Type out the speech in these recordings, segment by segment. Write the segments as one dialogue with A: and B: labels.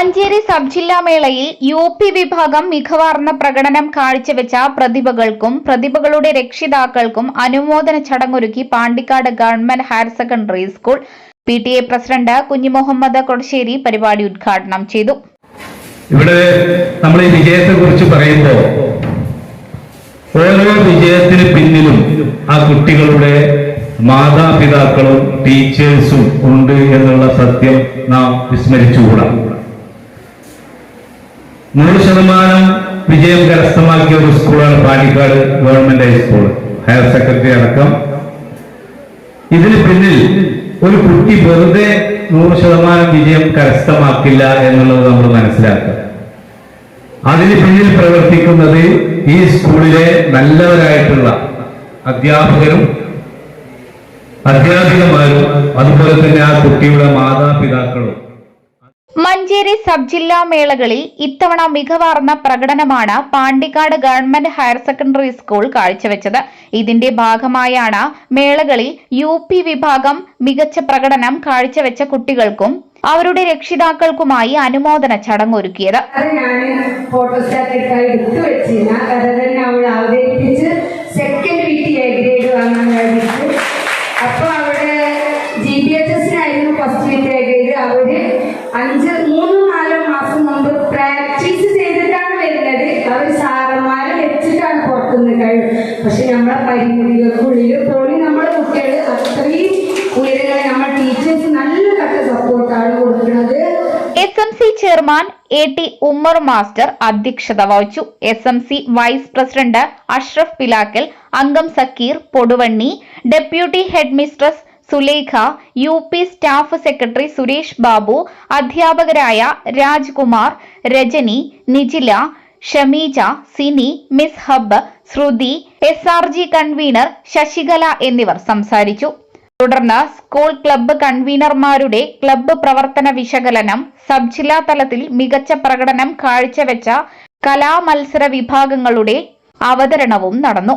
A: Manjeri sub ജില്ലാ മേളയിൽ U P വിഭാഗം മികവാർന്ന പ്രകടനം കാഴ്ചവെച്ച പ്രതിഭകൾക്കും പ്രതിഭകളുടെ രക്ഷിതാക്കൾക്കും അനുമോദന ചടങ്ങൊരുക്കി Pandikkad government higher secondary school. P T A president Kunhimuhammad Kodassery പരിപാടി ഉദ്ഘാടനം ചെയ്തു.
B: ഇവിടെ നമ്മൾ ഈ വിജയത്തെ കുറിച്ച് പറയുമ്പോൾ ഓരോ വിജയത്തിന് പിന്നിലും ആ കുട്ടികളുടെ മാതാപിതാക്കളും ടീച്ചേഴ്സും ഉണ്ട് എന്നുള്ള സത്യം നാം വിസ്മരിച്ചുകൂടാ. നൂറ് ശതമാനം വിജയം കരസ്ഥമാക്കിയ ഒരു സ്കൂളാണ് Palikkad government high school higher secondary അടക്കം. ഇതിന് പിന്നിൽ ഒരു കുട്ടി വെറുതെ നൂറ് ശതമാനം വിജയം കരസ്ഥമാക്കില്ല എന്നുള്ളത് നമ്മൾ മനസ്സിലാക്കുക. അതിന് പിന്നിൽ പ്രവർത്തിക്കുന്നത് ഈ സ്കൂളിലെ നല്ലവരായിട്ടുള്ള അധ്യാപകരും അധ്യാപികമാരും അതുപോലെ തന്നെ ആ കുട്ടിയുടെ മാതാപിതാക്കളും
A: മഞ്ചേരി സബ് ജില്ലാ മേളകളിൽ ഇത്തവണ മികവാർന്ന പ്രകടനമാണ് Pandikkad government higher secondary school കാഴ്ചവെച്ചത്. ഇതിന്റെ ഭാഗമായാണ് മേളകളിൽ യു വിഭാഗം മികച്ച പ്രകടനം കാഴ്ചവെച്ച കുട്ടികൾക്കും അവരുടെ രക്ഷിതാക്കൾക്കുമായി അനുമോദന ചടങ്ങൊരുക്കിയത്.
C: സെക്കൻഡ് അവർ അഞ്ച് മൂന്ന് നാലോ മാസം മുമ്പ് പ്രാക്ടീസ് ചെയ്തിട്ടാണ് വരുന്നത്. അവർ സാറന്മാരെ വെച്ചിട്ടാണ് പുറത്തുനിന്ന് കഴിയും പക്ഷെ നമ്മളെ പരിമിതികൾക്കുള്ളിൽ പോലും നമ്മളെ കുട്ടികൾ അത്രയും ഉയരങ്ങളെ നമ്മൾ ടീച്ചേഴ്സ് നല്ല കട്ട സപ്പോർട്ടാണ് കൊടുക്കുന്നത്.
A: S M C chairman A T Ummer master അധ്യക്ഷത വഹിച്ചു. S M C vice president Ashraf Pilakkal അംഗം Zakeer Poduvanni deputy head mistress Sulekha U P staff secretary Suresh Babu അധ്യാപകരായ Rajkumar Rajani Nijila Shameeja Sini miss hub Shruthi S R G convener Sasikala എന്നിവർ സംസാരിച്ചു. തുടർന്ന് school club കൺവീനർമാരുടെ club പ്രവർത്തന വിശകലനം sub ജില്ലാ തലത്തിൽ മികച്ച പ്രകടനം കാഴ്ചവെച്ച കലാമത്സര വിഭാഗങ്ങളുടെ അവതരണവും നടന്നു.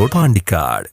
D: റോഡ് പാണ്ടിക്കാട്